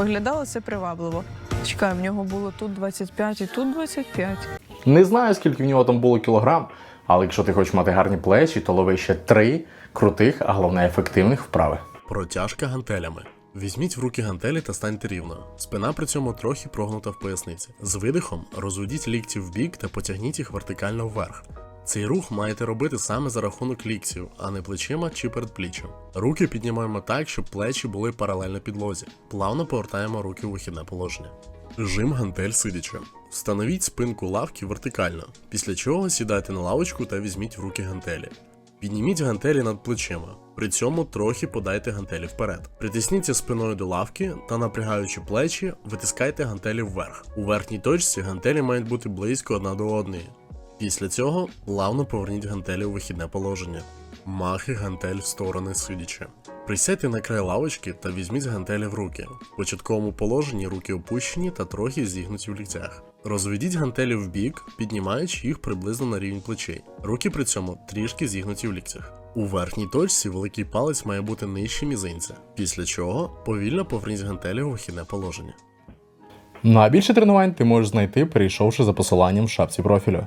Виглядало це привабливо. Чекай, в нього було тут 25 і тут 25. Не знаю, скільки в нього там було кілограм, але якщо ти хочеш мати гарні плечі, то лови ще три крутих, а головне ефективних вправи. Протяжка гантелями. Візьміть в руки гантелі та станьте рівно. Спина при цьому трохи прогнута в поясниці. З видихом розведіть лікті в бік та потягніть їх вертикально вверх. Цей рух маєте робити саме за рахунок ліктів, а не плечима чи передпліччям. Руки піднімаємо так, щоб плечі були паралельно підлозі. Плавно повертаємо руки у вихідне положення. Жим гантель сидячи. Встановіть спинку лавки вертикально, після чого сідайте на лавочку та візьміть в руки гантелі. Підніміть гантелі над плечима. При цьому трохи подайте гантелі вперед. Притисніться спиною до лавки та, напрягаючи плечі, витискайте гантелі вверх. У верхній точці гантелі мають бути близько одна до одної. Після цього плавно поверніть гантелі у вихідне положення. Махи гантель в сторони сидячи. Присядьте на край лавочки та візьміть гантелі в руки. В початковому положенні руки опущені та трохи зігнуті в ліктях. Розведіть гантелі в бік, піднімаючи їх приблизно на рівень плечей. Руки при цьому трішки зігнуті в ліктях. У верхній точці великий палець має бути нижче мізинця, після чого повільно поверніть гантелі у вихідне положення. Ну а більше тренувань ти можеш знайти, перейшовши за посиланням в шапці профілю.